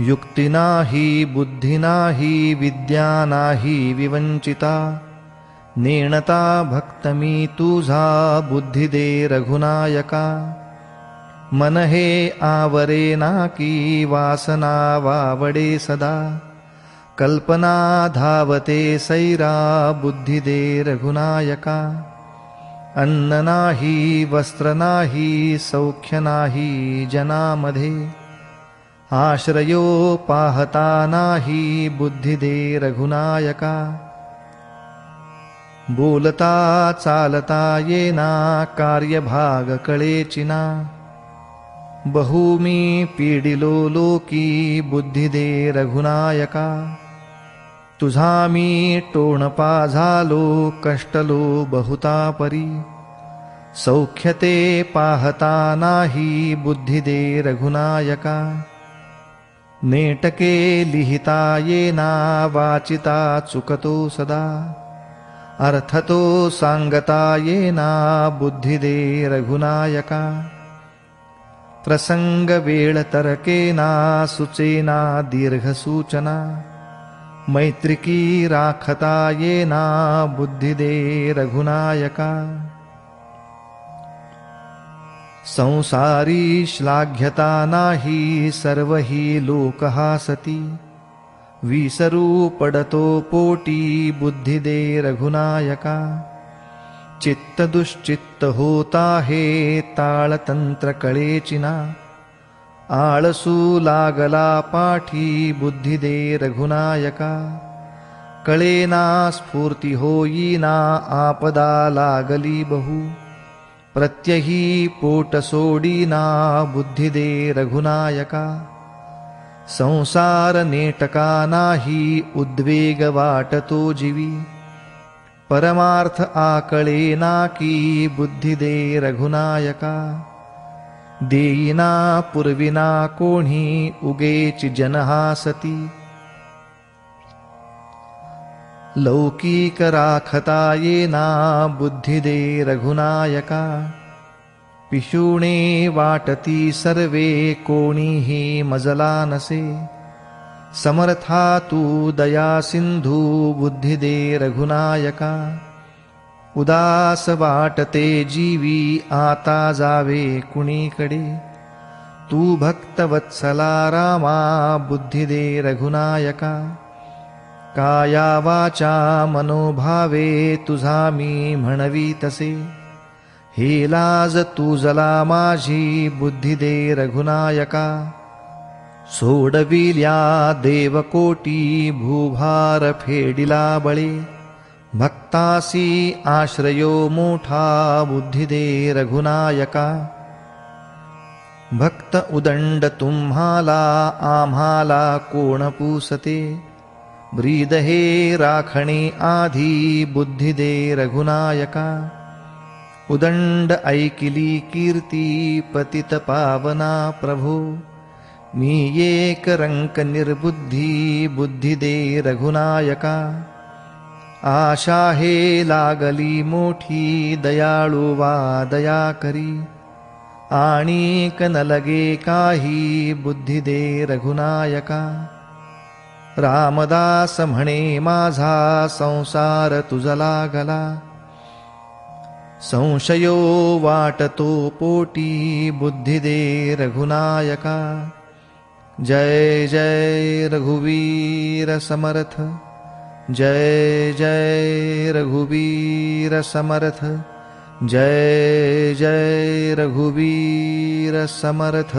युक्ती नाही बुद्धी नाही विद्या नाही विवंचिता नेणता भक्तमी तुझा बुद्धी दे रघुनायका। मन हे आवरे नाकी वासना वावडे सदा। कल्पना धावते सैरा बुद्धी दे रघुनायका। अन्न नाही वस्त्र नाही सौख्य नाही जनामध्ये आश्रयो पाहता नाही बुद्धी दे रघुनायका बोलता चालता येना कार्यभाग कळेचिना बहुमी पीडिलो लोकी बुद्धी दे रघुनायका तुझा मी टोणपा झालो कष्टलो बहुता परी। सौख्यते पाहता नाही बुद्धी दे रघुनायका नेटके लिहिता येना वाचिता चुकतो सदा। अर्थतो सांगता येना बुद्धी दे रघुनायका। प्रसंग वेळ तरकेना सुचेना दीर्घसूचना। मैत्रिकी राखता येना बुद्धी दे रघुनायका संसारी श्लाघ्यता नाही सर्व ही लोक हासती विसरू पडतो पोटी बुद्धी दे रघुनायका। चित्त दुश्चित्त होता हे ताळतंत्र कळेचिना आळसू लागला पाठी बुद्धी दे रघुनायका। कळेना स्फूर्ती होईना आपदा लागली बहु प्रत्यही पोट सोडीना बुद्धी दे रघुनायका। संसार नेटका नाही उद्वेग वाटतो जीवी। परमार्थ आकळेना की बुद्धी दे रघुनायका। देईना पुरविना कोणी उगेच जनहासती लौकिक राखता येना बुद्धी दे रघुनायका। पिशुणे वाटती सर्वे कोणीही मजला नसे समर्था तू दया सिंधू बुद्धी दे रघुनायका। उदास वाटते जीवी आता जावे कुणीकडे। तू भक्तवत्सला रामा बुद्धी दे रघुनायका काया वाचा मनोभावे तुझा मी म्हणवी तसे. हे लाज तुझला माझी बुद्धी दे रघुनायका. सोडविल्या देवकोटी भूभार फेडिला बळे. भक्तासी आश्रयो मोठा बुद्धी दे रघुनायका. भक्त उदंड तुम्हाला आम्हाला कोण पूसते ब्रीद राखणे आधी बुद्धी दे रघुनायका। उदंड ऐकिली कीर्ती पतित पावना प्रभो। मी एक रंक निर्बुद्धी बुद्धी दे रघुनायका लागली मोठी दयाळू वा दया करी आणि न लगे काही बुद्धी दे रघुनायका रामदास म्हणे, माझा संसार तुझला गला संशयो वाटतो पोटी बुद्धी दे रघुनायका. जय जय रघुवीर समर्थ. जय जय रघुवीर समर्थ. जय जय रघुवीर समर्थ.